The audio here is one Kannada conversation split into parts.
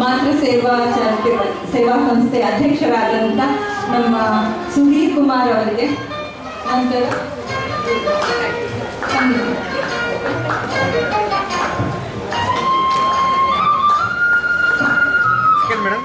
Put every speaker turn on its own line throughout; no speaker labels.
ಮಾತೃ ಸೇವಾ ಚಾರಿಟೇಬಲ್ ಸೇವಾ ಸಂಸ್ಥೆ ಅಧ್ಯಕ್ಷರಾದಂಥ ನಮ್ಮ ಸುಧೀರ್ ಕುಮಾರ್ ಅವರಿಗೆ ನಂತರ
ಮೇಡಮ್?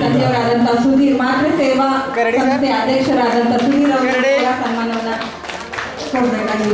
ತಂದೆಯವರಾದಂಥ ಸುಧೀರ್ ಮಾತೃ ಸೇವಾ. ಸಂಸ್ಥೆ ಅಧ್ಯಕ್ಷರಾದಂಥ ಸುಧೀರ್ ಅವರಿಗೆ ಸನ್ಮಾನವನ್ನ ಕೊಡಬೇಕಾಗಿ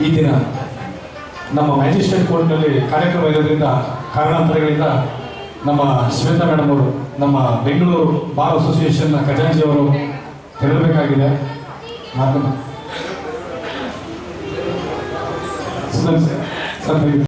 ಈ ದಿನ ನಮ್ಮ ಮ್ಯಾಜಿಸ್ಟ್ರೇಟ್ ಕೋರ್ಟ್ನಲ್ಲಿ ಕಾರ್ಯಕ್ರಮ ಇರೋದ್ರಿಂದ ಕಾರಣಾಂತರಗಳಿಂದ ನಮ್ಮ ಶ್ವೇತಾ ಮೇಡಮ್ ಅವರು ನಮ್ಮ ಬೆಂಗಳೂರು ಬಾರ್ ಅಸೋಸಿಯೇಷನ್ ಖಜಾಂಚಿಯವರು ತೆರಳಬೇಕಾಗಿದೆ ಮಾತನ್ನು ಸುಧನ್ ಸರ್ ಸರ್